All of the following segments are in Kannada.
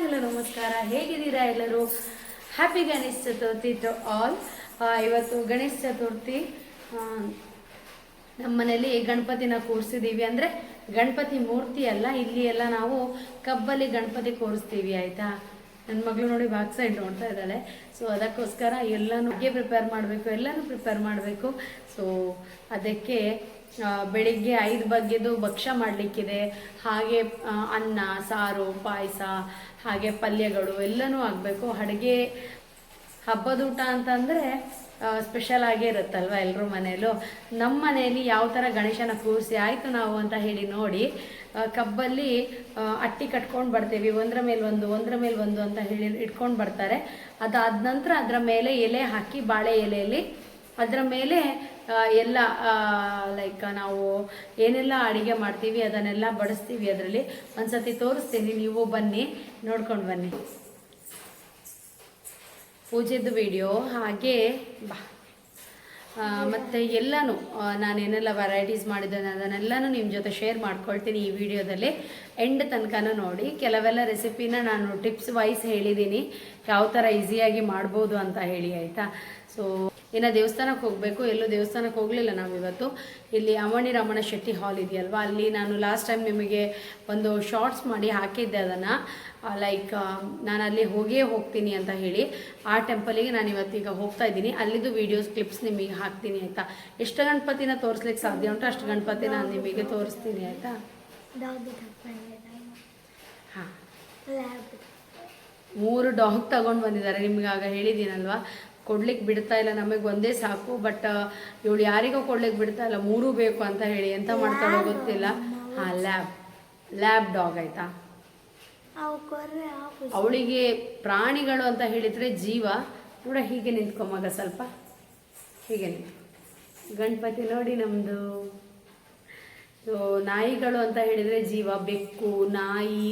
ಹಲೋ ನಮಸ್ಕಾರ. ಹೇಗಿದ್ದೀರಾ ಎಲ್ಲರೂ? Happy Ganesha Chaturthi to all ಇವತ್ತು ಗಣೇಶ ಚತುರ್ಥಿ ನಮ್ಮ ಮನೇಲಿ ಗಣಪತಿನ ಕೂರಿಸಿದ್ದೀವಿ ಅಂದರೆ ಗಣಪತಿ ಮೂರ್ತಿ ಅಲ್ಲ, ಇಲ್ಲಿ ಎಲ್ಲ ನಾವು ಕಬ್ಬಲ್ಲಿ ಗಣಪತಿ ಕೂರಿಸ್ತೀವಿ, ಆಯಿತಾ? ನನ್ನ ಮಗಳು ನೋಡಿ ಬ್ಯಾಕ್ ಸೈಡ್ ನೋಡ್ತಾ ಇದ್ದಾಳೆ. ಸೊ ಅದಕ್ಕೋಸ್ಕರ ಎಲ್ಲನೂ ಪ್ರಿಪೇರ್ ಮಾಡಬೇಕು, ಎಲ್ಲನೂ ಪ್ರಿಪೇರ್ ಮಾಡಬೇಕು. ಸೊ ಅದಕ್ಕೆ ಬೆಳಿಗ್ಗೆ ಐದು ಬಗೆದು ಭಕ್ಷ್ಯ ಮಾಡಲಿಕ್ಕಿದೆ. ಹಾಗೆ ಅನ್ನ, ಸಾರು, ಪಾಯಸ, ಹಾಗೆ ಪಲ್ಯಗಳು ಎಲ್ಲನೂ ಆಗಬೇಕು. ಅಡುಗೆ ಹಬ್ಬದ ಊಟ ಅಂತಂದರೆ ಸ್ಪೆಷಲ್ ಆಗೇ ಇರುತ್ತಲ್ವ ಎಲ್ಲರೂ ಮನೆಯಲ್ಲೂ ನಮ್ಮ ಮನೆಯಲ್ಲಿ ಯಾವ ಥರ ಗಣೇಶನ ಕೂರಿಸಿ ಆಯಿತು ನಾವು ಅಂತ ಹೇಳಿ ನೋಡಿ. ಕಬ್ಬಲ್ಲಿ ಅಟ್ಟಿ ಕಟ್ಕೊಂಡು ಬರ್ತೀವಿ. ಒಂದರ ಮೇಲೆ ಒಂದು, ಒಂದರ ಮೇಲೆ ಒಂದು ಅಂತ ಹೇಳಿ ಇಟ್ಕೊಂಡು ಬರ್ತಾರೆ. ಅದಾದ ನಂತರ ಅದರ ಮೇಲೆ ಎಲೆ ಹಾಕಿ, ಬಾಳೆ ಎಲೆಯಲ್ಲಿ. ಅದರ ಮೇಲೆ ಎಲ್ಲ ಲೈಕ್ ನಾವು ಏನೆಲ್ಲ ಅಡುಗೆ ಮಾಡ್ತೀವಿ, ಅದನ್ನೆಲ್ಲ ಬಡಿಸ್ತೀವಿ ಅದರಲ್ಲಿ. ಒಂದ್ಸತಿ ತೋರಿಸ್ತೀನಿ, ನೀವು ಬನ್ನಿ, ನೋಡ್ಕೊಂಡು ಬನ್ನಿ. ಪೂಜೆದು ವಿಡಿಯೋ ಹಾಗೆ, ಬಾ. ಮತ್ತು ಎಲ್ಲನೂ ನಾನೇನೆಲ್ಲ ವೆರೈಟೀಸ್ ಮಾಡಿದ್ದೇನೆ, ಅದನ್ನೆಲ್ಲನೂ ನಿಮ್ಮ ಜೊತೆ ಶೇರ್ ಮಾಡ್ಕೊಳ್ತೀನಿ ಈ ವಿಡಿಯೋದಲ್ಲಿ ಎಂಡ್ ತನಕನೂ ನೋಡಿ, ಕೆಲವೆಲ್ಲ ರೆಸಿಪಿನ ನಾನು ಟಿಪ್ಸ್ ವೈಸ್ ಹೇಳಿದ್ದೀನಿ ಯಾವ ಥರ ಈಸಿಯಾಗಿ ಮಾಡ್ಬೋದು ಅಂತ ಹೇಳಿ, ಆಯಿತಾ? ಸೊ ಇನ್ನು ದೇವಸ್ಥಾನಕ್ಕೆ ಹೋಗಬೇಕು ಎಲ್ಲೂ ದೇವಸ್ಥಾನಕ್ಕೆ ಹೋಗಲಿಲ್ಲ ನಾವು ಇವತ್ತು. ಇಲ್ಲಿ ಅವಣಿ ರಮಣ ಶೆಟ್ಟಿ ಹಾಲ್ ಇದೆಯಲ್ವಾ? ಅಲ್ಲಿ ನಾನು ಲಾಸ್ಟ್ ಟೈಮ್ ನಿಮಗೆ ಒಂದು ಶಾರ್ಟ್ಸ್ ಮಾಡಿ ಹಾಕಿದ್ದೆ ಅದನ್ನು. ಲೈಕ್ ನಾನು ಅಲ್ಲಿ ಹೋಗೇ ಹೋಗ್ತೀನಿ ಅಂತ ಹೇಳಿ. ಆ ಟೆಂಪಲಿಗೆ ನಾನು ಇವತ್ತೀಗ ಹೋಗ್ತಾ ಇದ್ದೀನಿ. ಅಲ್ಲಿದ್ದು ವೀಡಿಯೋಸ್ ಕ್ಲಿಪ್ಸ್ ನಿಮಗೆ ಹಾಕ್ತೀನಿ ಆಯಿತಾ? ಎಷ್ಟು ಗಣಪತಿನ ತೋರಿಸ್ಲಿಕ್ಕೆ ಸಾಧ್ಯ ಉಂಟು? ಅಷ್ಟು ಗಣಪತಿ ನಾನು ನಿಮಗೆ ತೋರಿಸ್ತೀನಿ ಆಯಿತಾ? ಹಾಂ. ಮೂರು ಡಾಗ್ ತಗೊಂಡು ಬಂದಿದ್ದಾರೆ. ನಿಮ್ಗೆ ಆಗ ಹೇಳಿದ್ದೀನಲ್ವಾ? ಕೊಡ್ಲಿಕ್ಕೆ ಬಿಡ್ತಾ ಇಲ್ಲ ನಮಗೆ ಒಂದೇ ಸಾಕು ಬಟ್ ಇವಳು ಯಾರಿಗೂ ಕೊಡ್ಲಿಕ್ಕೆ ಬಿಡ್ತಾ ಇಲ್ಲ ಮೂರೂ ಬೇಕು ಅಂತ ಹೇಳಿ ಎಂತ ಮಾಡ್ತಾಳೋ ಗೊತ್ತಿಲ್ಲ. ಹಾಂ ಲ್ಯಾಬ್ ಲ್ಯಾಬ್ ಡಾಗ್ ಆಯ್ತಾ? ಅವು ಅವಳಿಗೆ ಪ್ರಾಣಿಗಳು ಅಂತ ಹೇಳಿದರೆ ಜೀವ ಕೂಡ ಹೀಗೆ ನಿಂತ್ಕೊ ಮಗ ಸ್ವಲ್ಪ. ಹೀಗೆ ನಿಂತ್ಕೊ. ಗಣಪತಿ ನೋಡಿ ನಮ್ಮದು ಸೊ ನಾಯಿಗಳು ಅಂತ ಹೇಳಿದರೆ ಜೀವ ಬೆಕ್ಕು ನಾಯಿ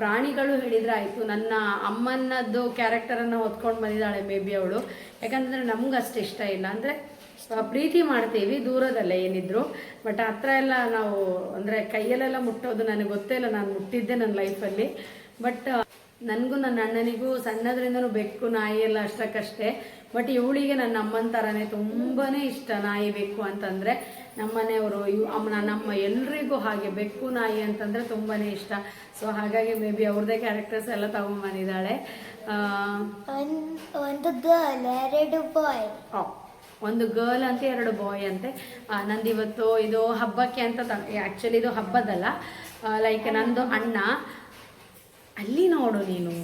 ಪ್ರಾಣಿಗಳು ಹೇಳಿದರೆ ಆಯಿತು, ನನ್ನ ಅಮ್ಮನದ್ದು ಕ್ಯಾರೆಕ್ಟರನ್ನು ಹೊತ್ಕೊಂಡು ಬಂದಿದ್ದಾಳೆ ಮೇ ಬಿ ಅವಳು. ಯಾಕಂತಂದರೆ ನಮ್ಗೆ ಅಷ್ಟು ಇಷ್ಟ ಇಲ್ಲ. ಅಂದರೆ ಪ್ರೀತಿ ಮಾಡ್ತೀವಿ, ದೂರದಲ್ಲೇ ಏನಿದ್ರು. ಬಟ್ ಹತ್ರ ಎಲ್ಲ ನಾವು, ಅಂದರೆ ಕೈಯಲ್ಲೆಲ್ಲ ಮುಟ್ಟೋದು ನನಗೆ ಗೊತ್ತೇ ಇಲ್ಲ. ನಾನು ಮುಟ್ಟಿದ್ದೆ ನನ್ನ ಲೈಫಲ್ಲಿ ಬಟ್ ನನಗೂ ನನ್ನ ಅಣ್ಣನಿಗೂ ಸಣ್ಣದ್ರಿಂದನೂ ಬೆಕ್ಕು ನಾಯಿ ಎಲ್ಲ ಅಷ್ಟಕ್ಕಷ್ಟೇ. ಬಟ್ ಇವಳಿಗೆ ನನ್ನ ಅಮ್ಮನ ಥರನೇ ತುಂಬಾ ಇಷ್ಟ ನಾಯಿ ಬೆಕ್ಕು ಅಂತಂದರೆ ನಮ್ಮನೆಯವರು ಇವ್ ಅಮ್ಮ ನಮ್ಮ ಎಲ್ರಿಗೂ ಹಾಗೆ ಬೆಕ್ಕು ನಾಯಿ ಅಂತಂದರೆ ತುಂಬಾ ಇಷ್ಟ. ಸೊ ಹಾಗಾಗಿ ಮೇ ಬಿ ಅವ್ರದ್ದೇ ಕ್ಯಾರೆಕ್ಟರ್ಸ್ ಎಲ್ಲ ತಗೊಂಬಂದಿದ್ದಾಳೆ. ಒಂದ್ ಗರ್ಲ್ ಎರಡು ಬಾಯ್. ಒಂದು ಗರ್ಲ್ ಅಂತ ಎರಡು ಬಾಯ್ ಅಂತೆ. ನಂದಿವತ್ತು ನಂದು ಇವತ್ತು ಇದು ಹಬ್ಬಕ್ಕೆ ಅಂತ ಆ್ಯಕ್ಚುಲಿ ಇದು ಹಬ್ಬದಲ್ಲ. ಲೈಕ್ ನಂದು ಅಣ್ಣ ಅಲ್ಲಿ ನೋಡು ನೀನು.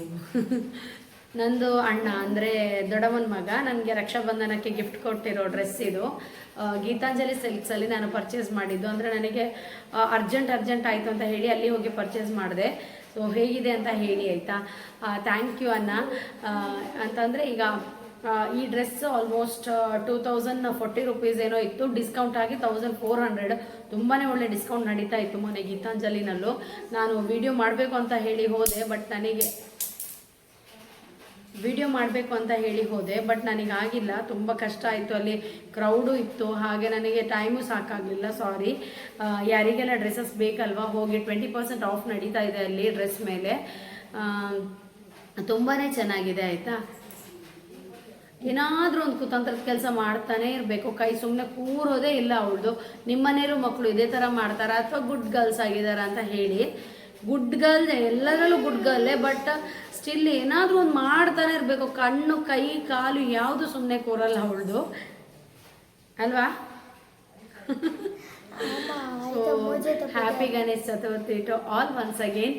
ನಂದು ಅಣ್ಣ, ಅಂದರೆ ದೊಡ್ಡಮ್ಮನ ಮಗ, ನನಗೆ ರಕ್ಷಾಬಂಧನಕ್ಕೆ ಗಿಫ್ಟ್ ಕೊಟ್ಟಿರೋ ಡ್ರೆಸ್ ಇದು. ಗೀತಾಂಜಲಿ ಸಿಲ್ಕ್ಸಲ್ಲಿ ನಾನು ಪರ್ಚೇಸ್ ಮಾಡಿದ್ದು. ಅಂದರೆ ನನಗೆ ಅರ್ಜೆಂಟ್ ಅರ್ಜೆಂಟ್ ಆಯಿತು ಅಂತ ಹೇಳಿ ಅಲ್ಲಿ ಹೋಗಿ ಪರ್ಚೇಸ್ ಮಾಡಿದೆ. ಸೊ ಹೇಗಿದೆ ಅಂತ ಹೇಳಿ, ಆಯಿತಾ? ಥ್ಯಾಂಕ್ ಯು ಅಣ್ಣ. ಅಂತಂದರೆ ಈಗ ಈ dress almost two thousand forty rupees ಏನೋ ಇತ್ತು. ಡಿಸ್ಕೌಂಟ್ ಆಗಿ ತೌಸಂಡ್ ಫೋರ್ ಹಂಡ್ರೆಡ್ ತುಂಬಾ ಒಳ್ಳೆ ಡಿಸ್ಕೌಂಟ್ ನಡೀತಾ ಇತ್ತು ಮೊನ್ನೆ ಗೀತಾಂಜಲಿನಲ್ಲೂ. ನಾನು ವಿಡಿಯೋ ಮಾಡಬೇಕು ಅಂತ ಹೇಳಿ ಹೋದೆ ಬಟ್ ನನಗೆ ವಿಡಿಯೋ ಮಾಡಬೇಕು ಅಂತ ಹೇಳಿ ಹೋದೆ ಬಟ್ ನನಗೆ ಆಗಿಲ್ಲ. ತುಂಬ ಕಷ್ಟ ಆಯಿತು. ಅಲ್ಲಿ ಕ್ರೌಡು ಇತ್ತು. ಹಾಗೆ ನನಗೆ ಟೈಮು ಸಾಕಾಗಲಿಲ್ಲ ಸಾರಿ ಯಾರಿಗೆಲ್ಲ ಡ್ರೆಸ್ಸಸ್ ಬೇಕಲ್ವಾ, ಹೋಗಿ ಟ್ವೆಂಟಿ ಪರ್ಸೆಂಟ್ ಆಫ್ ನಡೀತಾ ಇದೆ ಅಲ್ಲಿ ಡ್ರೆಸ್ ಮೇಲೆ. ತುಂಬಾ ಚೆನ್ನಾಗಿದೆ, ಆಯಿತಾ? ಏನಾದರೂ ಒಂದು ಕುತಂತ್ರದ ಕೆಲಸ ಮಾಡ್ತಾನೆ ಇರಬೇಕು. ಕೈ ಸುಮ್ಮನೆ ಕೂರೋದೇ ಇಲ್ಲ ಅವಳದು. ನಿಮ್ಮನೇಲೂ ಮಕ್ಕಳು ಇದೇ ಥರ ಮಾಡ್ತಾರಾ ಅಥವಾ ಗುಡ್ ಗರ್ಲ್ಸ್ ಆಗಿದಾರ ಅಂತ ಹೇಳಿ. ಗುಡ್ ಗರ್ಲ್ ಎಲ್ಲರಲ್ಲೂ ಗುಡ್ ಗರ್ಲೇ ಬಟ್ ಸ್ಟಿಲ್ ಏನಾದರೂ ಒಂದು ಮಾಡ್ತಾನೆ ಇರಬೇಕು. ಕಣ್ಣು ಕೈ ಕಾಲು ಯಾವುದು ಸುಮ್ಮನೆ ಕೂರಲ್ಲ ಅವಳದು. ಅಲ್ವಾ? Happy Ganesh Chaturthi to all once again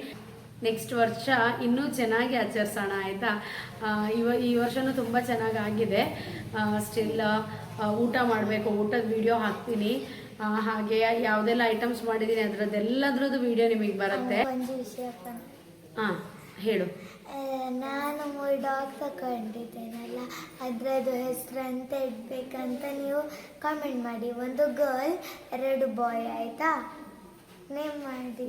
next ವರ್ಷ ಇನ್ನೂ ಚೆನ್ನಾಗಿ ಆಚರಿಸೋಣ ಆಯಿತಾ? ಇವ ಈ ವರ್ಷನೂ ತುಂಬ ಚೆನ್ನಾಗಿ ಆಗಿದೆ. ಸ್ಟಿಲ್ ಊಟ ಮಾಡಬೇಕು ಊಟದ ವಿಡಿಯೋ ಹಾಕ್ತೀನಿ. ಹಾಗೆ ಯಾವುದೆಲ್ಲ ಐಟಮ್ಸ್ ಮಾಡಿದ್ದೀನಿ ಅದರದ್ದೆಲ್ಲದ್ರದ್ದು ವಿಡಿಯೋ ನಿಮಗೆ ಬರುತ್ತೆ. ಹಾಂ ಹೇಳು. ನಾನು ಮೂರು ಡಾಗ್ ತಗೊಂಡಿದ್ದೇನಲ್ಲ ಅದರದ್ದು ಹೆಸರು ಅಂತ ಇಡ್ಬೇಕಂತ ನೀವು ಕಾಮೆಂಟ್ ಮಾಡಿ. ಒಂದು ಗರ್ಲ್ ಎರಡು ಬಾಯ್ ಆಯ್ತಾ?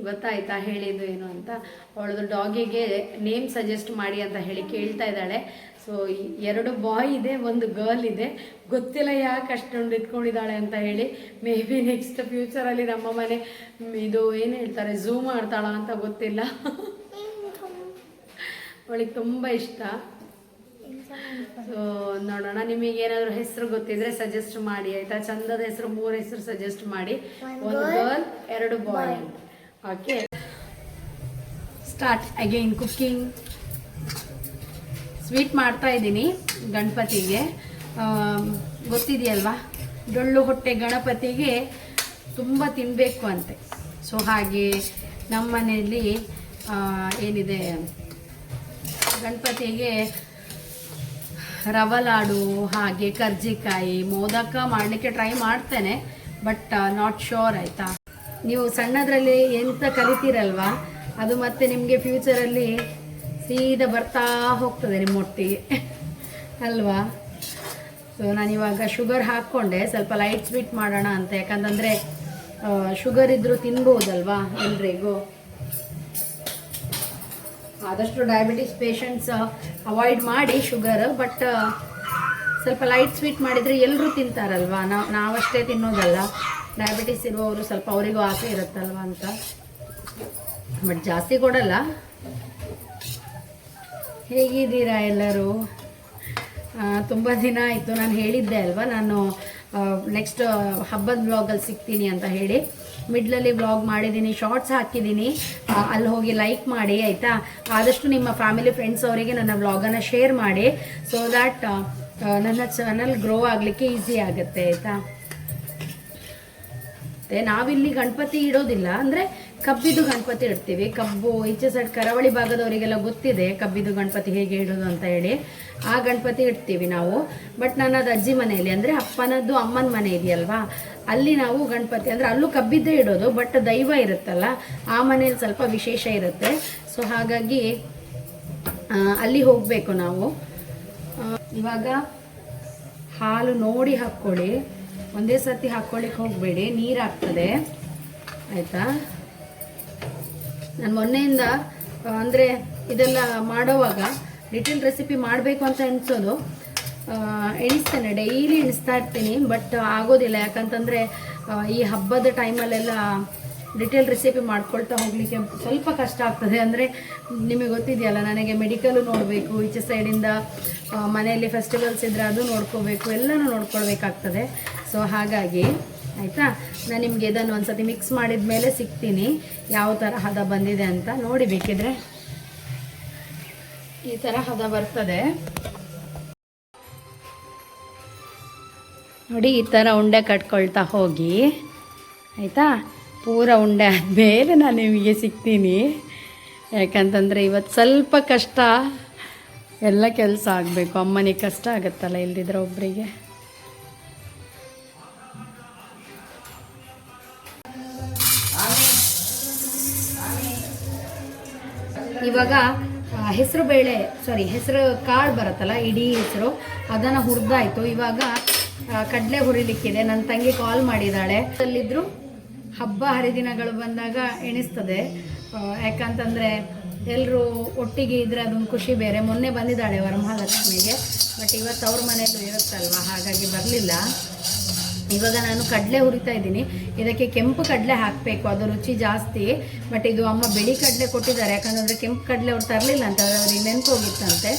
ಗೊತ್ತಾಯ್ತಾ ಹೇಳಿದ್ದು ಏನು ಅಂತ? ಅವಳದು ಡಾಗಿಗೆ ನೇಮ್ ಸಜೆಸ್ಟ್ ಮಾಡಿ ಅಂತ ಹೇಳಿ ಕೇಳ್ತಾ ಇದ್ದಾಳೆ. ಸೊ ಎರಡು ಬಾಯ್ ಇದೆ ಒಂದು ಗರ್ಲ್ ಇದೆ. ಗೊತ್ತಿಲ್ಲ ಯಾಕೆ ಅಷ್ಟೊಂದು ಇಟ್ಕೊಂಡಿದ್ದಾಳೆ ಅಂತ ಹೇಳಿ. ಮೇ ಬಿ ನೆಕ್ಸ್ಟ್ ಫ್ಯೂಚರಲ್ಲಿ ನಮ್ಮ ಮನೆ ಇದು ಏನು ಹೇಳ್ತಾರೆ ಝೂಮ್ ಮಾಡ್ತಾಳ ಅಂತ ಗೊತ್ತಿಲ್ಲ. ಅವಳಿಗೆ ತುಂಬ ಇಷ್ಟ. ಸೊ ನೋಡೋಣ ನಿಮಗೆ ಏನಾದರೂ ಹೆಸರು ಗೊತ್ತಿದ್ರೆ ಸಜೆಸ್ಟ್ ಮಾಡಿ ಆಯ್ತಾ? ಚಂದದ ಹೆಸರು ಮೂರು ಹೆಸರು ಸಜೆಸ್ಟ್ ಮಾಡಿ. ಒಂದು ಗರ್ಲ್ ಎರಡು boy okay start again cooking sweet ಮಾಡ್ತಾ ಇದ್ದೀನಿ ಗಣಪತಿಗೆ. ಆಮ್, ಗೊತ್ತಿದೆಯಲ್ವಾ? ಡೊಳ್ಳು ಹೊಟ್ಟೆ ಗಣಪತಿಗೆ ತುಂಬ ತಿನ್ನಬೇಕು ಅಂತೆ. ಸೊ ಹಾಗೆ ನಮ್ಮ ಮನೆಯಲ್ಲಿ ಏನಿದೆ? ಗಣಪತಿಗೆ ರವೆ ಲಾಡು ಹಾಗೆ ಕರ್ಜಿಕಾಯಿ, ಮೋದಕ ಮಾಡಲಿಕ್ಕೆ ಟ್ರೈ ಮಾಡ್ತೇನೆ ಬಟ್ ನಾಟ್ ಶೋರ್ ಆಯಿತಾ? ನೀವು ಸಣ್ಣದ್ರಲ್ಲಿ ಎಂತ ಕಲಿತೀರಲ್ವಾ? ಅದು ಮತ್ತೆ ನಿಮಗೆ ಫ್ಯೂಚರಲ್ಲಿ ಸೀದಾ ಬರ್ತಾ ಹೋಗ್ತದೆ ನಿಮ್ಮ ಒಟ್ಟಿಗೆ. ಅಲ್ವಾ? ಸೊ ನಾನಿವಾಗ ಶುಗರ್ ಹಾಕ್ಕೊಂಡೆ, ಸ್ವಲ್ಪ ಲೈಟ್ ಸ್ವೀಟ್ ಮಾಡೋಣ ಅಂತ. ಯಾಕಂತಂದರೆ ಶುಗರ್ ಇದ್ದರೂ ತಿನ್ಬೋದಲ್ವಾ ಎಲ್ರಿಗೂ? ಆದಷ್ಟು ಡಯಾಬಿಟಿಸ್ ಪೇಷಂಟ್ಸ್ ಅವಾಯ್ಡ್ ಮಾಡಿ ಶುಗರ್ ಬಟ್ ಸ್ವಲ್ಪ ಲೈಟ್ ಸ್ವೀಟ್ ಮಾಡಿದರೆ ಎಲ್ಲರೂ ತಿಂತಾರಲ್ವಾ? ನಾವು, ನಾವಷ್ಟೇ ತಿನ್ನೋದಲ್ಲ. ಡಯಾಬಿಟಿಸ್ ಇರುವವರು ಸ್ವಲ್ಪ ಅವರಿಗೂ ಆಸೆ ಇರುತ್ತಲ್ವ ಅಂತ. ಬಟ್ ಜಾಸ್ತಿ ಕೊಡಲ್ಲ. ಹೇಗಿದ್ದೀರಾ ಎಲ್ಲರೂ? ತುಂಬ ದಿನ ಆಯಿತು. ನಾನು ಹೇಳಿದ್ದೆ ಅಲ್ವಾ? ನಾನು ನೆಕ್ಸ್ಟ್ ಹಬ್ಬದ ಬ್ಲಾಗಲ್ಲಿ ಸಿಗ್ತೀನಿ ಅಂತ ಹೇಳಿ. ಮಿಡ್ಲಲ್ಲಿ ವ್ಲಾಗ್ ಮಾಡಿದ್ದೀನಿ ಶಾರ್ಟ್ಸ್ ಹಾಕಿದ್ದೀನಿ. ಅಲ್ಲಿ ಹೋಗಿ ಲೈಕ್ ಮಾಡಿ, ಆಯಿತಾ? ಆದಷ್ಟು ನಿಮ್ಮ ಫ್ಯಾಮಿಲಿ ಫ್ರೆಂಡ್ಸ್ ಅವರಿಗೆ ನನ್ನ ವ್ಲಾಗನ್ನು ಶೇರ್ ಮಾಡಿ ಸೊ ದ್ಯಾಟ್ ನನ್ನ ಚಾನಲ್ ಗ್ರೋ ಆಗಲಿಕ್ಕೆ ಈಸಿ ಆಗುತ್ತೆ, ಆಯಿತಾ? ಮತ್ತೆ ನಾವಿಲ್ಲಿ ಗಣಪತಿ ಇಡೋದಿಲ್ಲ. ಅಂದ್ರೆ ಕಬ್ಬಿದು ಗಣಪತಿ ಇಡ್ತೀವಿ. ಕಬ್ಬು, ಈಚೆ ಸೈಡ್ ಕರಾವಳಿ ಭಾಗದವರಿಗೆಲ್ಲ ಗೊತ್ತಿದೆ ಕಬ್ಬಿದು ಗಣಪತಿ ಹೇಗೆ ಇಡೋದು ಅಂತ ಹೇಳಿ. ಆ ಗಣಪತಿ ಇಡ್ತೀವಿ ನಾವು. ಬಟ್ ನನ್ನದು ಅಜ್ಜಿ ಮನೆಯಲ್ಲಿ, ಅಂದ್ರೆ ಅಪ್ಪನದ್ದು ಅಮ್ಮನ ಮನೆ ಇದೆಯಲ್ವಾ? ಅಲ್ಲಿ ನಾವು ಗಣಪತಿ, ಅಂದ್ರೆ ಅಲ್ಲೂ ಕಬ್ಬಿದ್ದೇ ಇಡೋದು ಬಟ್ ದೈವ ಇರುತ್ತಲ್ಲ, ಆ ಮನೆಯಲ್ಲಿ ಸ್ವಲ್ಪ ವಿಶೇಷ ಇರುತ್ತೆ. ಸೊ ಹಾಗಾಗಿ ಅಲ್ಲಿ ಹೋಗಬೇಕು ನಾವು. ಇವಾಗ ಹಾಲು ನೋಡಿ ಹಾಕ್ಕೊಳ್ಳಿ. ಒಂದೇ ಸತಿ ಹಾಕ್ಕೊಳ್ಳಿಕ್ಕೆ ಹೋಗಬೇಡಿ ನೀರು ಆಗ್ತದೆ ಆಯಿತಾ? ನಾನು ಮೊನ್ನೆಯಿಂದ ಅಂದರೆ ಇದೆಲ್ಲ ಮಾಡೋವಾಗ ಡಿಟೇಲ್ ರೆಸಿಪಿ ಮಾಡಬೇಕು ಅಂತ ಎಣಿಸೋದು ಎಣಿಸ್ತೇನೆ, ಡೈಲಿ ಎಣಿಸ್ತಾ ಇರ್ತೀನಿ, ಬಟ್ ಆಗೋದಿಲ್ಲ. ಯಾಕಂತಂದರೆ ಈ ಹಬ್ಬದ ಟೈಮಲ್ಲೆಲ್ಲ ಡಿಟೇಲ್ ರೆಸಿಪಿ ಮಾಡ್ಕೊಳ್ತಾ ಹೋಗ್ಲಿಕ್ಕೆ ಸ್ವಲ್ಪ ಕಷ್ಟ ಆಗ್ತದೆ. ಅಂದರೆ ನಿಮಗೆ ಗೊತ್ತಿದೆಯಲ್ಲ, ನನಗೆ ಮೆಡಿಕಲು ನೋಡಬೇಕು, ಈಚೆ ಸೈಡಿಂದ ಮನೆಯಲ್ಲಿ ಫೆಸ್ಟಿವಲ್ಸ್ ಇದ್ದರೆ ಅದು ನೋಡ್ಕೋಬೇಕು, ಎಲ್ಲನೂ ನೋಡ್ಕೊಳ್ಬೇಕಾಗ್ತದೆ. ಸೊ ಹಾಗಾಗಿ, ಆಯಿತಾ? ನಾನು ನಿಮಗೆ ಇದನ್ನು ಒಂದ್ಸತಿ ಮಿಕ್ಸ್ ಮಾಡಿದ ಮೇಲೆ ಸಿಗ್ತೀನಿ. ಯಾವ ಥರ ಹದ ಬಂದಿದೆ ಅಂತ ನೋಡಿ ಬೇಕಿದ್ರೆ. ಈ ಥರ ಹದ ಬರ್ತದೆ. ನೋಡಿ, ಈ ಥರ ಉಂಡೆ ಕಟ್ಕೊಳ್ತಾ ಹೋಗಿ. ಆಯಿತಾ? ಪೂರ ಉಂಡೆ ಆದಮೇಲೆ ನಾನು ನಿಮಗೆ ಸಿಗ್ತೀನಿ. ಯಾಕಂತಂದರೆ ಇವತ್ತು ಸ್ವಲ್ಪ ಕಷ್ಟ. ಎಲ್ಲ ಕೆಲಸ ಆಗಬೇಕು. ಅಮ್ಮನಿಗೆ ಕಷ್ಟ ಆಗುತ್ತಲ್ಲ ಇಲ್ದಿದ್ರೆ ಒಬ್ಬರಿಗೆ ಇವಾಗ ಹೆಸರು ಬೇಳೆ ಸಾರಿ ಹೆಸರು ಕಾಳು ಬರುತ್ತಲ್ಲ, ಇಡೀ ಹೆಸರು, ಅದನ್ನು ಹುರಿದಾಯ್ತು. ಇವಾಗ ಕಡಲೆ ಹುರಿಲಿಕ್ಕಿದೆ. ನನ್ನ ತಂಗಿ ಕಾಲ್ ಮಾಡಿದ್ದಾಳೆ ಅಲ್ಲಿದ್ರು ಹಬ್ಬ ಹರಿದಿನಗಳು ಬಂದಾಗ ಎಣಿಸ್ತದೆ. ಯಾಕಂತಂದರೆ ಎಲ್ಲರೂ ಒಟ್ಟಿಗೆ ಇದ್ದರೆ ಅದೊಂದು ಖುಷಿ ಬೇರೆ. ಮೊನ್ನೆ ಬಂದಿದ್ದಾಳೆ ವರಮಹಾಲಕ್ಷ್ಮಿಗೆ ಬಟ್ ಇವತ್ತು ಅವ್ರ ಮನೆಯಲ್ಲೂ ಇರುತ್ತಲ್ವ? ಹಾಗಾಗಿ ಬರಲಿಲ್ಲ. ಇವಾಗ ನಾನು ಕಡಲೆ ಹುರಿತಾ ಇದ್ದೀನಿ. ಇದಕ್ಕೆ ಕೆಂಪು ಕಡಲೆ ಹಾಕಬೇಕು. ಅದು ರುಚಿ ಜಾಸ್ತಿ. ಬಟ್ ಇದು ಅಮ್ಮ ಬಿಳಿ ಕಡಲೆ ಕೊಟ್ಟಿದ್ದಾರೆ. ಯಾಕಂದರೆ ಕೆಂಪು ಕಡಲೆ ಅವ್ರು ತರಲಿಲ್ಲ ಅಂತ ಅವ್ರಿಗೆ ನೆನ್ಕೋಗಿತ್ತಂತೆ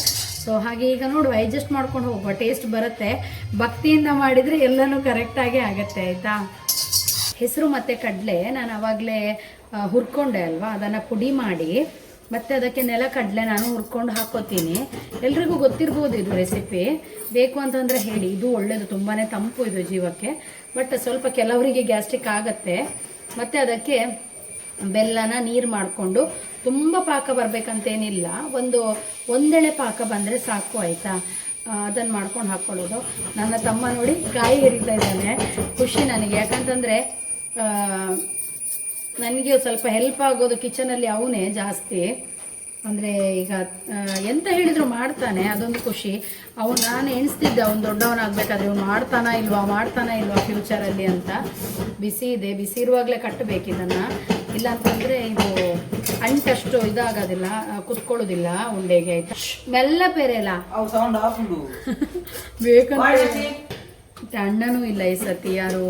ಸೊ ಹಾಗೆ ಈಗ ನೋಡುವ ಅಡ್ಜಸ್ಟ್ ಮಾಡ್ಕೊಂಡು ಹೋಗುವ. ಟೇಸ್ಟ್ ಬರುತ್ತೆ. ಭಕ್ತಿಯಿಂದ ಮಾಡಿದರೆ ಎಲ್ಲನೂ ಕರೆಕ್ಟಾಗೇ ಆಗುತ್ತೆ, ಆಯಿತಾ? ಹೆಸರು ಮತ್ತು ಕಡಲೆ. ನಾನು ಆವಾಗಲೇ ಹುರ್ಕೊಂಡೆ ಅಲ್ವಾ? ಅದನ್ನು ಪುಡಿ ಮಾಡಿ ಮತ್ತೆ ಅದಕ್ಕೆ ನೆಲಕಡಲೆ ನಾನು ಹುರ್ಕೊಂಡು ಹಾಕೋತೀನಿ. ಎಲ್ರಿಗೂ ಗೊತ್ತಿರ್ಬೋದು ಇದು ರೆಸಿಪಿ ಬೇಕು ಅಂತಂದರೆ ಹೇಳಿ, ಇದು ಒಳ್ಳೆಯದು ತುಂಬಾ ತಂಪು ಇದು ಜೀವಕ್ಕೆ. ಬಟ್ ಸ್ವಲ್ಪ ಕೆಲವರಿಗೆ ಗ್ಯಾಸ್ಟ್ರಿಕ್ ಆಗುತ್ತೆ. ಮತ್ತು ಅದಕ್ಕೆ ಬೆಲ್ಲನ ನೀರು ಮಾಡಿಕೊಂಡು ತುಂಬ ಪಾಕ ಬರಬೇಕಂತೇನಿಲ್ಲ. ಒಂದು ಒಂದೆಳೆ ಪಾಕ ಬಂದರೆ ಸಾಕು, ಆಯಿತಾ? ಅದನ್ನು ಮಾಡ್ಕೊಂಡು ಹಾಕ್ಕೊಳ್ಳೋದು ನನ್ನ ತಮ್ಮ ನೋಡಿ, ಕಾಯಿ ಹಿರಿತಾ ಇದ್ದಾನೆ. ಖುಷಿ ನನಗೆ. ಯಾಕಂತಂದರೆ ನನಗೆ ಸ್ವಲ್ಪ ಹೆಲ್ಪ್ ಆಗೋದು ಕಿಚನಲ್ಲಿ ಅವನೇ ಜಾಸ್ತಿ. ಅಂದರೆ ಈಗ ಎಂತ ಹೇಳಿದ್ರು ಮಾಡ್ತಾನೆ ಅದೊಂದು ಖುಷಿ. ಅವನು ನಾನು ಎಣಿಸ್ತಿದ್ದೆ ಅವ್ನು ದೊಡ್ಡವನಾಗಬೇಕಾದ್ರೆ ಇವ್ನು ಮಾಡ್ತಾನಾ ಇಲ್ವಾ ಮಾಡ್ತಾನಾ ಇಲ್ವಾ ಫ್ಯೂಚರಲ್ಲಿ ಅಂತ. ಬಿಸಿ ಇದೆ ಬಿಸಿ ಇರುವಾಗಲೇ ಕಟ್ಟಬೇಕು ಇದನ್ನು. ಇಲ್ಲ ಅಂತಂದರೆ ಇದು ಅಂಟಷ್ಟು ಇದಾಗೋದಿಲ್ಲ ಕುತ್ಕೊಳ್ಳೋದಿಲ್ಲ ಉಂಡೆಗೆ. ಆಯ್ತು ಮೆಲ್ಲ ಪೇರೆಲ್ಲ ಅವು ಅಣ್ಣನೂ ಇಲ್ಲ ಈ ಸತಿ, ಯಾರು?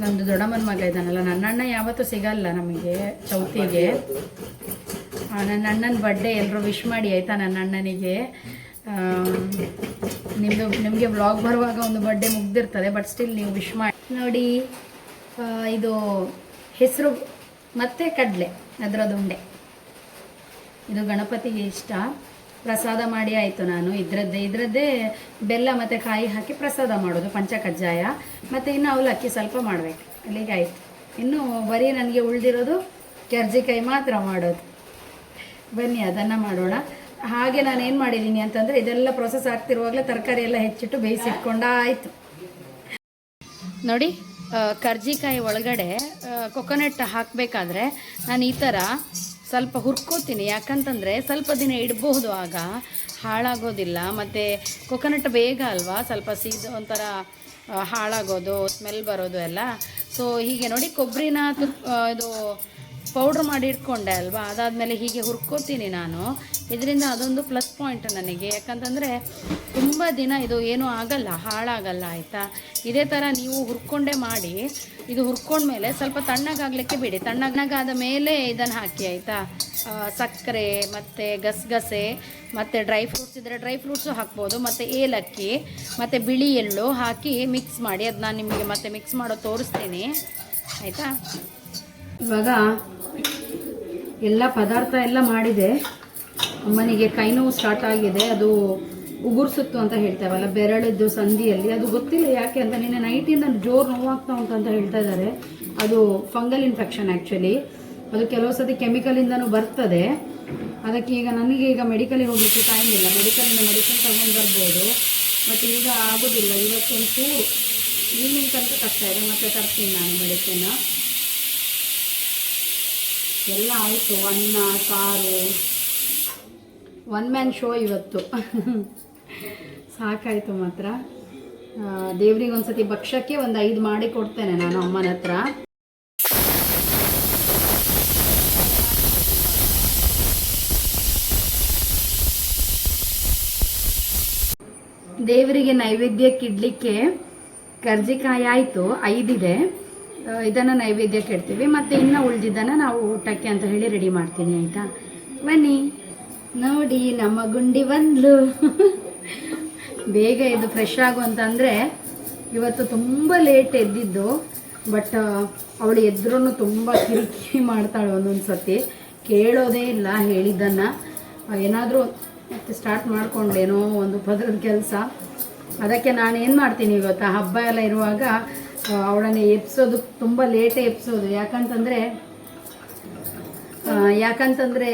ನಂದು ದೊಡ್ಡಮ್ಮನ ಮಗ ಇದ್ದಾನಲ್ಲ, ನನ್ನ ಅಣ್ಣ ಯಾವತ್ತೂ ಸಿಗಲ್ಲ ನಮಗೆ ಚೌತಿಗೆ. ನನ್ನ ಅಣ್ಣನ ಬರ್ಡೆ ಎಲ್ಲರೂ ವಿಶ್ ಮಾಡಿ ಆಯಿತಾ ನನ್ನ ಅಣ್ಣನಿಗೆ? ನಿಮ್ಮದು ನಿಮಗೆ ಬ್ಲಾಗ್ ಬರುವಾಗ ಒಂದು ಬರ್ಡೆ ಮುಗ್ದಿರ್ತದೆ ಬಟ್ ಸ್ಟಿಲ್ ನೀವು ವಿಶ್ ಮಾಡಿ. ನೋಡಿ ಇದು ಹೆಸರು, ಮತ್ತೆ ಕಡಲೆ ಅದರದುಂಡೆ ಇದು ಗಣಪತಿಗೆ ಇಷ್ಟ. ಪ್ರಸಾದ ಮಾಡಿ ಆಯಿತು ನಾನು. ಇದರದ್ದೇ ಇದರದ್ದೇ ಬೆಲ್ಲ ಮತ್ತು ಕಾಯಿ ಹಾಕಿ ಪ್ರಸಾದ ಮಾಡೋದು, ಪಂಚಕಜ್ಜಾಯ. ಮತ್ತು ಇನ್ನು ಅವಲಕ್ಕಿ ಸ್ವಲ್ಪ ಮಾಡಬೇಕು. ಅಲ್ಲಿಗೆ ಆಯಿತು. ಇನ್ನು ಬರೀ ನನಗೆ ಉಳಿದಿರೋದು ಕರ್ಜಿಕಾಯಿ ಮಾತ್ರ ಮಾಡೋದು. ಬನ್ನಿ, ಅದನ್ನು ಮಾಡೋಣ. ಹಾಗೆ ನಾನು ಏನು ಮಾಡಿದ್ದೀನಿ ಅಂತಂದರೆ ಇದೆಲ್ಲ ಪ್ರೊಸೆಸ್ ಆಗ್ತಿರುವಾಗಲೇ ತರಕಾರಿ ಎಲ್ಲ ಹೆಚ್ಚಿಟ್ಟು ಬೇಯಿಸಿಟ್ಕೊಂಡ ಆಯಿತು. ನೋಡಿ ಕರ್ಜಿಕಾಯಿ ಒಳಗಡೆ ಕೊಕೊನಟ್ ಹಾಕಬೇಕಾದ್ರೆ ನಾನು ಈ ಥರ ಸ್ವಲ್ಪ ಹುರ್ಕೋತೀನಿ. ಯಾಕಂತಂದರೆ ಸ್ವಲ್ಪ ದಿನ ಇಡಬಹುದು ಆಗ, ಹಾಳಾಗೋದಿಲ್ಲ. ಮತ್ತು ಕೊಕೊನಟ್ ಬೇಗ ಅಲ್ವಾ? ಸ್ವಲ್ಪ ಸೀದ ಒಂಥರ ಹಾಳಾಗೋದು ಸ್ಮೆಲ್ ಬರೋದು ಎಲ್ಲ. ಸೊ ಹೀಗೆ ನೋಡಿ ಕೊಬ್ಬರಿನ ಇದು ಪೌಡ್ರ್ ಮಾಡಿ ಇಟ್ಕೊಂಡೆ ಅಲ್ವಾ? ಅದಾದಮೇಲೆ ಹೀಗೆ ಹುರ್ಕೋತೀನಿ ನಾನು. ಇದರಿಂದ ಅದೊಂದು ಪ್ಲಸ್ ಪಾಯಿಂಟ್ ನನಗೆ. ಯಾಕಂತಂದರೆ ತುಂಬ ದಿನ ಇದು ಏನೂ ಆಗಲ್ಲ, ಹಾಳಾಗಲ್ಲ, ಆಯಿತಾ? ಇದೇ ಥರ ನೀವು ಹುರ್ಕೊಂಡೇ ಮಾಡಿ, ಇದು ಹುರ್ಕೊಂಡ್ಮೇಲೆ ಸ್ವಲ್ಪ ತಣ್ಣಗಾಗಲಿಕ್ಕೆ ಬಿಡಿ. ತಣ್ಣಗಾದ ಮೇಲೆ ಇದನ್ನು ಹಾಕಿ, ಆಯಿತಾ? ಸಕ್ಕರೆ, ಮತ್ತು ಗಸಗಸೆ, ಮತ್ತು ಡ್ರೈ ಫ್ರೂಟ್ಸ್ ಇದ್ದರೆ ಡ್ರೈ ಫ್ರೂಟ್ಸು ಹಾಕ್ಬೋದು, ಮತ್ತು ಏಲಕ್ಕಿ, ಮತ್ತು ಬಿಳಿ ಎಳ್ಳು ಹಾಕಿ ಮಿಕ್ಸ್ ಮಾಡಿ. ಅದು ನಾನು ನಿಮಗೆ ಮತ್ತೆ ಮಿಕ್ಸ್ ಮಾಡೋ ತೋರಿಸ್ತೀನಿ. ಆಯಿತಾ? ಇವಾಗ ಎಲ್ಲ ಪದಾರ್ಥ ಎಲ್ಲ ಮಾಡಿದೆ. ಅಮ್ಮನಿಗೆ ಕೈ ನೋವು ಸ್ಟಾರ್ಟ್ ಆಗಿದೆ. ಅದು ಉಗುರ್ಸುತ್ತು ಅಂತ ಹೇಳ್ತೇವಲ್ಲ, ಬೆರಳದ್ದು ಸಂಧಿಯಲ್ಲಿ ಅದು ಗೊತ್ತಿಲ್ಲ ಯಾಕೆ ಅಂತ ನಿನ್ನೆ ನೈಟಿಂದ ಜೋರು ನೋವಾಗ್ತಾ ಉಂಟು ಅಂತ ಹೇಳ್ತಾ ಇದ್ದಾರೆ. ಅದು ಫಂಗಲ್ ಇನ್ಫೆಕ್ಷನ್ ಆ್ಯಕ್ಚುಲಿ ಅದು ಕೆಲವು ಸತಿ ಕೆಮಿಕಲಿಂದನೂ ಬರ್ತದೆ. ಅದಕ್ಕೆ ಈಗ ನನಗೆ ಈಗ ಮೆಡಿಕಲಿಗೆ ಹೋಗ್ಲಿಕ್ಕೆ ಟೈಮ್ ಇಲ್ಲ. ಮೆಡಿಕಲಿಂದ ಮೆಡಿಸಿನ್ ತಗೊಂಡು ಬರ್ಬೋದು. ಬಟ್ ಈಗ ಆಗೋದಿಲ್ಲ. ಇವತ್ತೊಂದು ಚೂರು ಈವ್ನಿಂಗ್ ತನಕ ಕಷ್ಟ ಇದೆ. ಮತ್ತೆ ತರ್ತೀನಿ ನಾನು ಮೆಡಿಸಿನ್ ಎಲ್ಲ ಆಯಿತು. ಅನ್ನ, ಸಾರು. ಒನ್ ಮ್ಯಾನ್ ಶೋ ಇವತ್ತು. ಸಾಕಾಯಿತು ಮಾತ್ರ. ದೇವ್ರಿಗೆ ಒಂದ್ಸತಿ ಭಕ್ಷ್ಯಕ್ಕೆ ಒಂದು ಐದು ಮಾಡಿ ಕೊಡ್ತೇನೆ ನಾನು ಅಮ್ಮನ ಹತ್ರ. ದೇವರಿಗೆ ನೈವೇದ್ಯಕ್ಕೆ ಇಡ್ಲಿಕ್ಕೆ ಕರ್ಜಿಕಾಯಿ ಆಯಿತು, ಐದಿದೆ. ಇದನ್ನು ನೈವೇದ್ಯಕ್ಕೆ ಇಡ್ತೀವಿ ಮತ್ತು ಇನ್ನು ಉಳಿದಿದ್ದನ್ನು ನಾವು ಊಟಕ್ಕೆ ಅಂತ ಹೇಳಿ ರೆಡಿ ಮಾಡ್ತೀನಿ, ಆಯಿತಾ? ಬನ್ನಿ. ನೋಡಿ, ನಮ್ಮ ಗುಂಡಿ ಬಂದ್ಲು. ಬೇಗ ಇದು ಫ್ರೆಶ್ ಆಗು ಅಂತಂದರೆ ಇವತ್ತು ತುಂಬ ಲೇಟ್ ಎದ್ದಿದ್ದು. ಬಟ್ ಅವಳು ಎದ್ರೂ ತುಂಬ ಕಿರಿಕಿರಿ ಮಾಡ್ತಾಳೆ ಒಂದೊಂದು ಸತಿ ಕೇಳೋದೇ ಇಲ್ಲ ಹೇಳಿದ್ದನ್ನು. ಏನಾದರೂ ಮತ್ತೆ ಸ್ಟಾರ್ಟ್ ಮಾಡಿಕೊಂಡೇನೋ ಒಂದು ಪದರದ ಕೆಲಸ. ಅದಕ್ಕೆ ನಾನು ಏನು ಮಾಡ್ತೀನಿ ಇವತ್ತು ಹಬ್ಬ ಎಲ್ಲ ಇರುವಾಗ ಅವಳನ್ನೇ ಎಬ್ಸೋದು ತುಂಬ ಲೇಟೇ ಎಬ್ಸೋದು. ಯಾಕಂತಂದರೆ ಯಾಕಂತಂದರೆ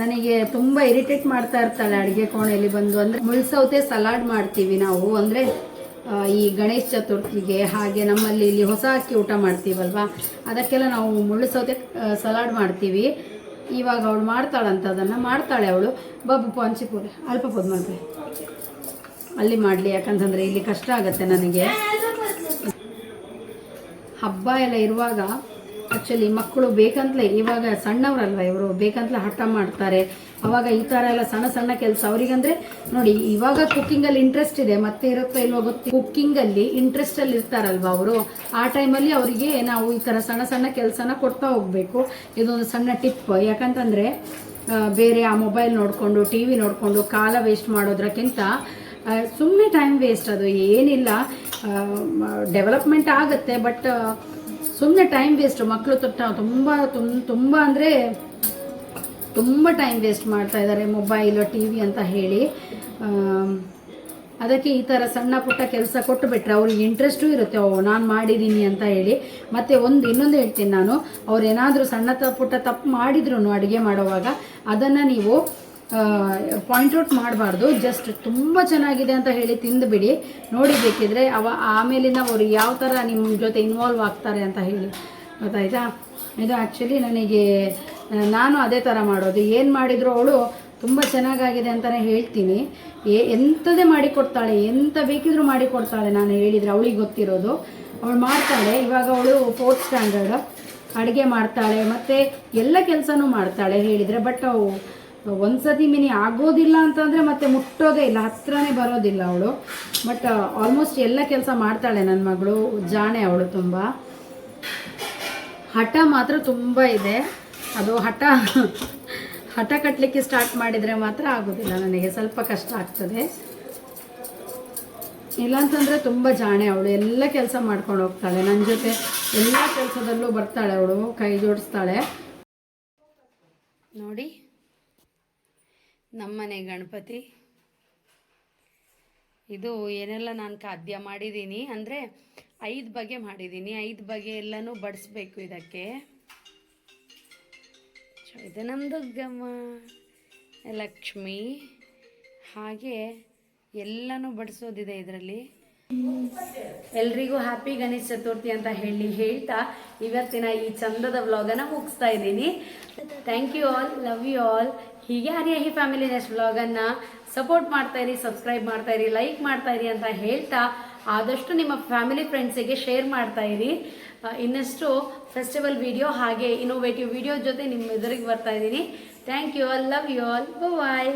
ನನಗೆ ತುಂಬ ಇರಿಟೇಟ್ ಮಾಡ್ತಾ ಇರ್ತಾಳೆ ಅಡುಗೆ ಕೋಣೆಯಲ್ಲಿ ಬಂದು. ಅಂದರೆ ಮುಳ್ಸೌತೆ ಸಲಾಡ್ ಮಾಡ್ತೀವಿ ನಾವು. ಅಂದರೆ ಈ ಗಣೇಶ ಚತುರ್ಥಿಗೆ ಹಾಗೆ ನಮ್ಮಲ್ಲಿ ಇಲ್ಲಿ ಹೊಸ ಅಕ್ಕಿ ಊಟ ಮಾಡ್ತೀವಲ್ವಾ? ಅದಕ್ಕೆಲ್ಲ ನಾವು ಮುಳ್ಳು ಸೌತೆ ಸಲಾಡ್ ಮಾಡ್ತೀವಿ. ಇವಾಗ ಅವಳು ಮಾಡ್ತಾಳಂತ ಅದನ್ನು ಮಾಡ್ತಾಳೆ ಅವಳು. ಬಾಬು, ಪಾಂಚಿಪುರಿ. ಅಲ್ಪ ಪದ್ಮಿ ಅಲ್ಲಿ ಮಾಡಲಿ ಯಾಕಂತಂದರೆ ಇಲ್ಲಿ ಕಷ್ಟ ಆಗುತ್ತೆ ನನಗೆ. ಹಬ್ಬ ಎಲ್ಲ ಇರುವಾಗ ಆ್ಯಕ್ಚುಲಿ ಮಕ್ಕಳು ಬೇಕಂತಲೇ ಇವಾಗ ಸಣ್ಣವರಲ್ವ ಇವರು ಬೇಕಂತಲೇ ಹಠ ಮಾಡ್ತಾರೆ. ಅವಾಗ ಈ ಥರ ಎಲ್ಲ ಸಣ್ಣ ಸಣ್ಣ ಕೆಲಸ ಅವರಿಗಂದ್ರೆ ನೋಡಿ ಇವಾಗ ಕುಕ್ಕಿಂಗಲ್ಲಿ ಇಂಟ್ರೆಸ್ಟ್ ಇದೆ. ಮತ್ತೆ ಇರುತ್ತೋ ಇಲ್ವೋ ಗೊತ್ತಿ ಕುಕ್ಕಿಂಗಲ್ಲಿ ಇಂಟ್ರೆಸ್ಟಲ್ಲಿ ಇರ್ತಾರಲ್ವ ಅವರು. ಆ ಟೈಮಲ್ಲಿ ಅವರಿಗೆ ನಾವು ಈ ಥರ ಸಣ್ಣ ಸಣ್ಣ ಕೆಲಸನ ಕೊಡ್ತಾ ಹೋಗಬೇಕು. ಇದೊಂದು ಸಣ್ಣ ಟಿಪ್ ಯಾಕಂತಂದರೆ ಬೇರೆ ಆ ಮೊಬೈಲ್ ನೋಡಿಕೊಂಡು ಟಿ ವಿ ನೋಡಿಕೊಂಡು ಕಾಲ ವೇಸ್ಟ್ ಮಾಡೋದ್ರಕ್ಕಿಂತ ಸುಮ್ಮನೆ ಟೈಮ್ ವೇಸ್ಟ್ ಅದು ಏನಿಲ್ಲ. ಡೆವಲಪ್ಮೆಂಟ್ ಆಗುತ್ತೆ ಬಟ್ ಸುಮ್ಮನೆ ಟೈಮ್ ವೇಸ್ಟ್ ಮಕ್ಕಳು ತೊಟ್ಟ ತುಂಬ ತುಂಬ ತುಂಬ ಅಂದರೆ ತುಂಬ ಟೈಮ್ ವೇಸ್ಟ್ ಮಾಡ್ತಾ ಇದ್ದಾರೆ ಮೊಬೈಲು ಟಿ ವಿ ಅಂತ ಹೇಳಿ. ಅದಕ್ಕೆ ಈ ಥರ ಸಣ್ಣ ಪುಟ್ಟ ಕೆಲಸ ಕೊಟ್ಟು ಬಿಟ್ರೆ ಅವ್ರಿಗೆ ಇಂಟ್ರೆಸ್ಟೂ ಇರುತ್ತೆ. ಓ, ನಾನು ಮಾಡಿದ್ದೀನಿ ಅಂತ ಹೇಳಿ. ಮತ್ತು ಒಂದು, ಇನ್ನೊಂದು ಹೇಳ್ತೀನಿ ನಾನು. ಅವ್ರು ಏನಾದರೂ ಸಣ್ಣ ಪುಟ್ಟ ತಪ್ಪು ಮಾಡಿದ್ರು ಅಡುಗೆ ಮಾಡುವಾಗ, ಅದನ್ನು ನೀವು ಪಾಯಿಂಟ್ ಔಟ್ ಮಾಡಬಾರ್ದು. ಜಸ್ಟ್ ತುಂಬ ಚೆನ್ನಾಗಿದೆ ಅಂತ ಹೇಳಿ ತಿಂದುಬಿಡಿ. ನೋಡಿ ಬೇಕಿದ್ರೆ ಅವ ಆಮೇಲಿಂದ ಅವರು ಯಾವ ಥರ ನಿಮ್ಮ ಜೊತೆ ಇನ್ವಾಲ್ವ್ ಆಗ್ತಾರೆ ಅಂತ ಹೇಳಿ. ಗೊತ್ತಾಯ್ತಾ? ಇದು ಆ್ಯಕ್ಚುಲಿ ನನಗೆ ನಾನು ಅದೇ ಥರ ಮಾಡೋದು. ಏನು ಮಾಡಿದ್ರು ಅವಳು ತುಂಬ ಚೆನ್ನಾಗಾಗಿದೆ ಅಂತಲೇ ಹೇಳ್ತೀನಿ. ಏ ಎಂಥದೇ ಮಾಡಿಕೊಡ್ತಾಳೆ ಎಂಥ ಬೇಕಿದ್ರೂ ಮಾಡಿಕೊಡ್ತಾಳೆ ನಾನು ಹೇಳಿದರೆ ಅವಳಿಗೆ ಗೊತ್ತಿರೋದು. ಅವಳು ಮಾಡ್ತಾಳೆ. ಇವಾಗ ಅವಳು ಫೋರ್ತ್ ಸ್ಟ್ಯಾಂಡರ್ಡ್ ಅಡುಗೆ ಮಾಡ್ತಾಳೆ. ಮತ್ತು ಎಲ್ಲ ಕೆಲಸನೂ ಮಾಡ್ತಾಳೆ ಹೇಳಿದರೆ. ಬಟ್ ಅವು ಒಂದ್ಸತಿ ಮಿನಿ ಆಗೋದಿಲ್ಲ ಅಂತಂದರೆ ಮತ್ತೆ ಮುಟ್ಟೋದೇ ಇಲ್ಲ, ಹತ್ರನೇ ಬರೋದಿಲ್ಲ ಅವಳು. ಬಟ್ ಆಲ್ಮೋಸ್ಟ್ ಎಲ್ಲ ಕೆಲಸ ಮಾಡ್ತಾಳೆ ನನ್ನ ಮಗಳು, ಜಾಣೆ ಅವಳು ತುಂಬ. ಹಠ ಮಾತ್ರ ತುಂಬ ಇದೆ. ಅದು ಹಠ ಹಠ ಕಟ್ಟಲಿಕ್ಕೆ ಸ್ಟಾರ್ಟ್ ಮಾಡಿದರೆ ಮಾತ್ರ ಆಗೋದಿಲ್ಲ ನನಗೆ, ಸ್ವಲ್ಪ ಕಷ್ಟ ಆಗ್ತದೆ. ಇಲ್ಲಾಂತಂದರೆ ತುಂಬ ಜಾಣೆ ಅವಳು, ಎಲ್ಲ ಕೆಲಸ ಮಾಡ್ಕೊಂಡು ಹೋಗ್ತಾಳೆ. ನನ್ನ ಜೊತೆ ಎಲ್ಲ ಕೆಲಸದಲ್ಲೂ ಬರ್ತಾಳೆ ಅವಳು, ಕೈ ಜೋಡಿಸ್ತಾಳೆ. ನೋಡಿ. ನಮ್ಮನೆ ಗಣಪತಿ. ಇದು ಏನೆಲ್ಲ ನಾನು ಖಾದ್ಯ ಮಾಡಿದ್ದೀನಿ, ಅಂದರೆ ಐದು ಬಗೆ ಮಾಡಿದ್ದೀನಿ. ಐದು ಬಗೆ ಎಲ್ಲನೂ ಬಡಿಸ್ಬೇಕು ಇದಕ್ಕೆ. ಇದು ನಮ್ಮದು ಗಮ್ಮ ಲಕ್ಷ್ಮಿ, ಹಾಗೆ ಎಲ್ಲನೂ ಬಡಿಸೋದಿದೆ ಇದರಲ್ಲಿ. ಎಲ್ರಿಗೂ ಹ್ಯಾಪಿ ಗಣೇಶ ಚತುರ್ಥಿ ಅಂತ ಹೇಳಿ ಹೇಳ್ತಾ ಇವತ್ತಿನ ಈ ಚಂದದ ವ್ಲಾಗನ್ನು ಮುಗಿಸ್ತಾ ಇದ್ದೀನಿ. Thank you all love you all ಹೀಗೆ ಹರಿಯಾಹಿ ಫ್ಯಾಮಿಲಿ ನೆಕ್ಸ್ಟ್ ವ್ಲಾಗನ್ನು ಸಪೋರ್ಟ್ ಮಾಡ್ತಾ ಇರಿ ಸಬ್ಸ್ಕ್ರೈಬ್ ಮಾಡ್ತಾ ಇರಿ ಲೈಕ್ ಮಾಡ್ತಾ ಇರಿ ಅಂತ ಹೇಳ್ತಾ ಆದಷ್ಟು ನಿಮ್ಮ ಫ್ಯಾಮಿಲಿ ಫ್ರೆಂಡ್ಸಿಗೆ ಶೇರ್ ಮಾಡ್ತಾ ಇರಿ. ಇನ್ನಷ್ಟು ಫೆಸ್ಟಿವಲ್ ವಿಡಿಯೋ ಹಾಗೆ ಇನ್ನೋವೇಟಿವ್ ವಿಡಿಯೋ ಜೊತೆ ನಿಮ್ಮ ಎದುರಿಗೆ ಬರ್ತಾ ಇದ್ದೀನಿ. Thank you all love you all bye